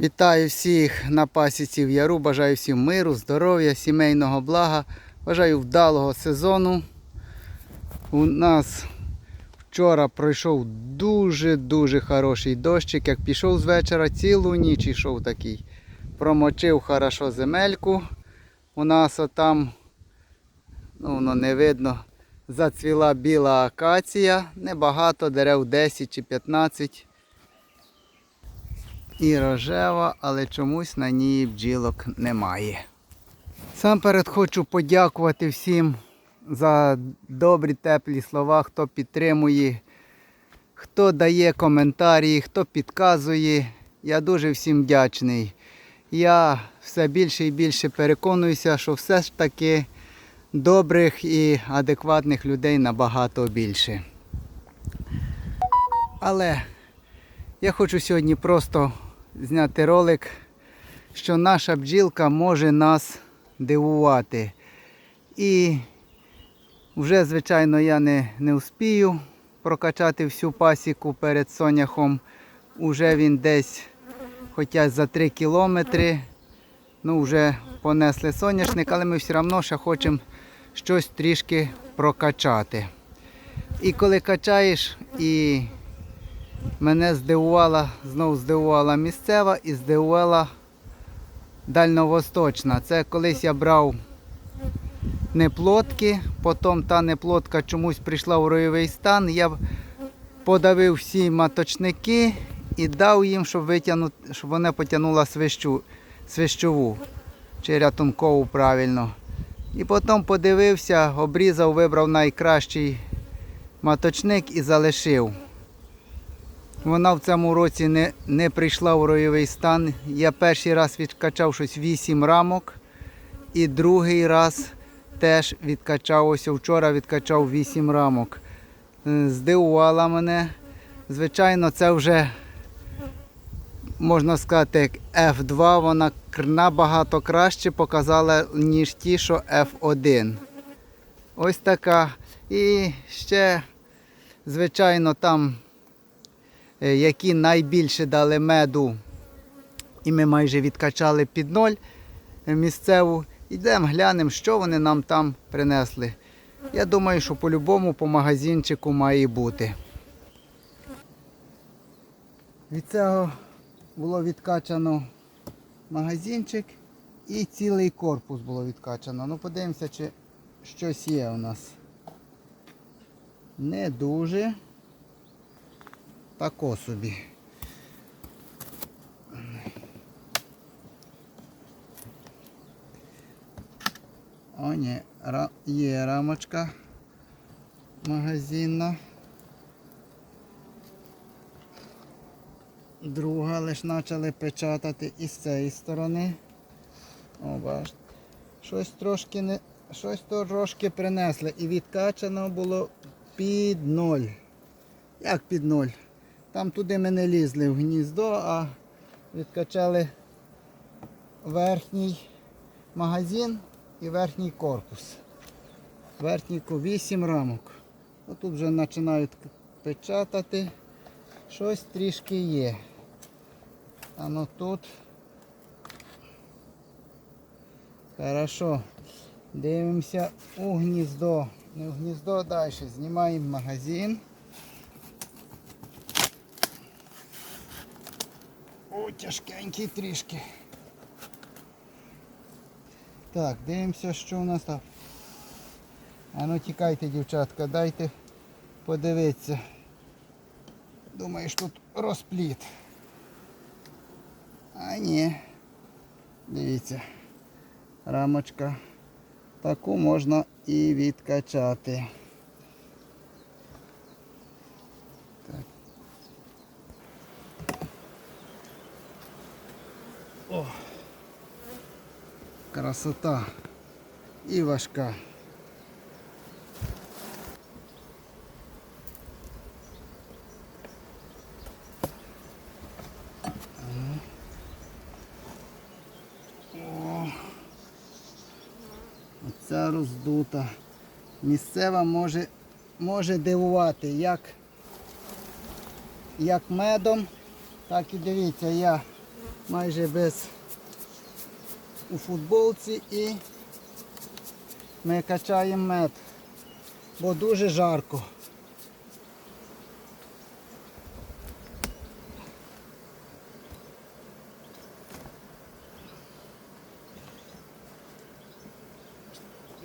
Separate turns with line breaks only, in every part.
Вітаю всіх на пасіці в Яру. Бажаю всім миру, здоров'я, сімейного блага. Бажаю вдалого сезону. У нас вчора пройшов дуже-дуже хороший дощик. Як пішов з вечора, цілу ніч йшов такий. Промочив хорошо земельку. У нас отам, ну воно не видно, зацвіла біла акація. Небагато, дерев 10 чи 15 і рожева, але чомусь на ній бджілок немає. Сам перед хочу подякувати всім за добрі теплі слова, хто підтримує, хто дає коментарі, хто підказує. Я дуже всім вдячний. Я все більше і більше переконуюся, що все ж таки добрих і адекватних людей набагато більше. Але я хочу сьогодні просто зняти ролик, що наша бджілка може нас дивувати. І вже, звичайно, я не, не успію прокачати всю пасіку перед соняхом. Уже він десь, хоча за 3 кілометри, ну вже понесли соняшник, але ми все одно ще хочемо щось трішки прокачати. І коли качаєш і Мене здивувала, знову здивувала місцева і здивувала дальньовосточна. Це колись я брав неплотки, потім та неплотка чомусь прийшла в ройовий стан. Я подавив всі маточники і дав їм, щоб витягнути, щоб вона потягнула свищу, свищову чи рятункову правильно. І потім подивився, обрізав, вибрав найкращий маточник і залишив. Вона в цьому році не, не прийшла в ройовий стан. Я перший раз відкачав щось 8 рамок. І другий раз теж відкачав, ось вчора відкачав 8 рамок. Е, Здивувала мене. Звичайно, це вже, можна сказати, як F2, вона набагато краще показала, ніж ті, що F1. Ось така. І ще, звичайно, там які найбільше дали меду, і ми майже відкачали під ноль е, місцеву. Йдемо, глянемо, що вони нам там принесли. Я думаю, що по-любому по магазинчику має бути. Від цього було відкачано магазинчик і цілий корпус було відкачано. Ну, подивимося, чи щось є у нас. Не дуже. Тако собі. О, ні, є рамочка магазинна. Друга лиш почали печатати і з цієї сторони. О. Щось трошки не. Щось трошки принесли. І відкачано було під ноль. Як під ноль? Там туди ми не лізли в гніздо, а відкачали верхній магазин і верхній корпус. Верхній 8 рамок. Отут вже починають печатати. Щось трішки є. А ну тут. Хорошо. Дивимося у гніздо. Не в гніздо далі. Знімаємо магазин. О, тяжкенький трішки. Так, дивимося, що у нас там. А ну тікайте, дівчатка, дайте подивитися. Думаєш, тут розпліт. А ні. Дивіться. Рамочка. Таку можна і відкачати. Красота і важка. Оця роздута. Місцева може, може дивувати як, як медом, так і дивіться, я майже без у футболці і ми качаємо мед, бо дуже жарко.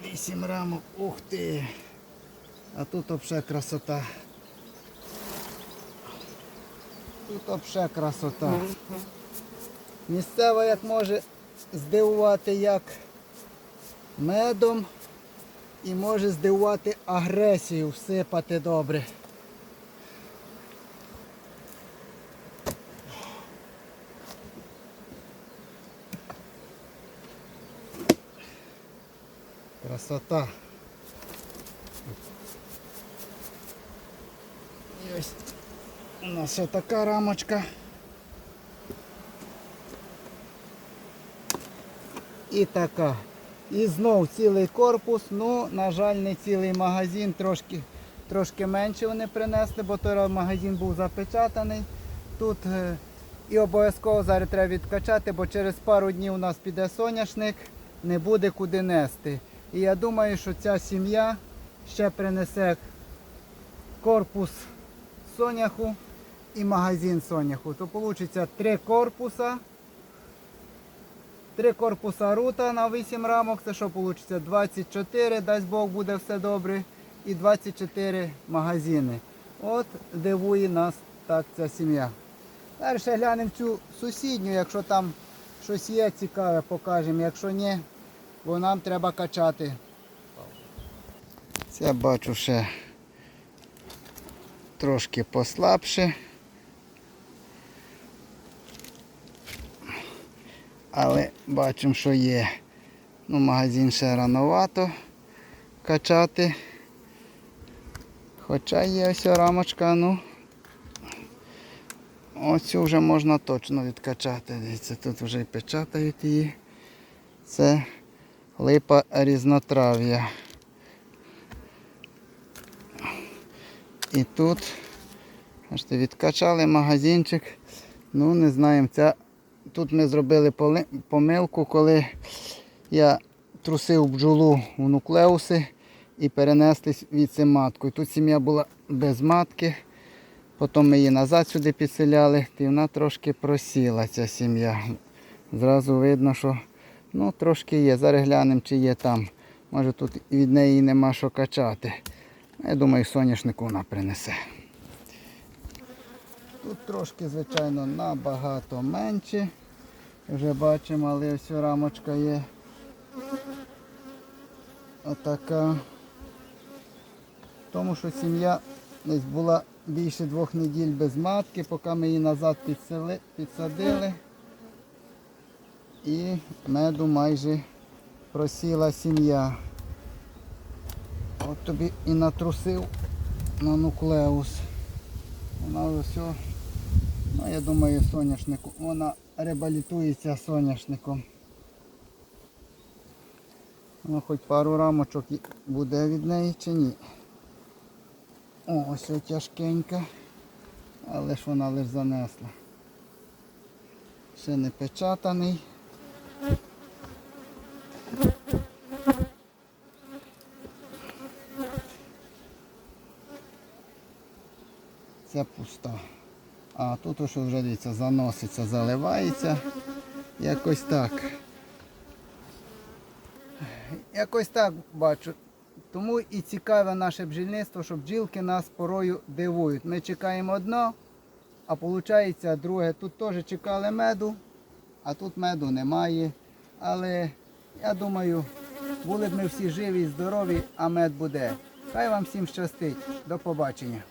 Вісім рамок, ух ти! А тут взагалі красота. Тут взагалі красота. Місцева як може здивувати як медом і може здивувати агресію, всипати добре. Красота. І ось у нас ще така рамочка. І така. І знов цілий корпус, ну, на жаль, не цілий магазин, трошки, трошки менше вони принесли, бо той магазин був запечатаний. Тут е, і обов'язково зараз треба відкачати, бо через пару днів у нас піде соняшник, не буде куди нести. І я думаю, що ця сім'я ще принесе корпус соняху і магазин соняху. То вийде три корпуса. Три корпуса рута на 8 рамок. Це що вийде? 24, дасть Бог буде все добре. І 24 магазини. От дивує нас так ця сім'я. Далі глянемо цю сусідню, якщо там щось є цікаве, покажемо. Якщо ні, бо нам треба качати. Це бачу ще трошки послабше. Але бачимо, що є. Ну, магазин ще рановато качати. Хоча є ось рамочка, ну оцю вже можна точно відкачати. Дивіться, тут вже і печатають її. Це липа різнотрав'я. І тут бачите, відкачали магазинчик. Ну, не знаємо, ця Тут ми зробили помилку, коли я трусив бджолу у нуклеуси і перенесли від матку. Тут сім'я була без матки, потім ми її назад сюди підселяли, і вона трошки просіла, ця сім'я. Зразу видно, що ну, трошки є. Зараз глянемо, чи є там. Може тут від неї нема що качати. Я думаю, соняшнику вона принесе. Тут трошки, звичайно, набагато менше. Вже бачимо, але ось рамочка є. Отака. Тому що сім'я десь була більше двох неділь без матки, поки ми її назад підсели, підсадили. І меду майже просіла сім'я. От тобі і натрусив на нуклеус. Вона о, ну я думаю, соняшнику. Вона ребалітується соняшником. Ну, хоч пару рамочок буде від неї чи ні. О, ось о, тяжкенька. Але ж вона лише занесла. Ще не печатаний. Це пуста. А тут ось вже дивіться, заноситься, заливається. Якось так. Якось так бачу. Тому і цікаве наше бджільництво, що бджілки нас порою дивують. Ми чекаємо одно, а виходить друге. Тут теж чекали меду, а тут меду немає. Але я думаю, були б ми всі живі і здорові, а мед буде. Хай вам всім щастить. До побачення.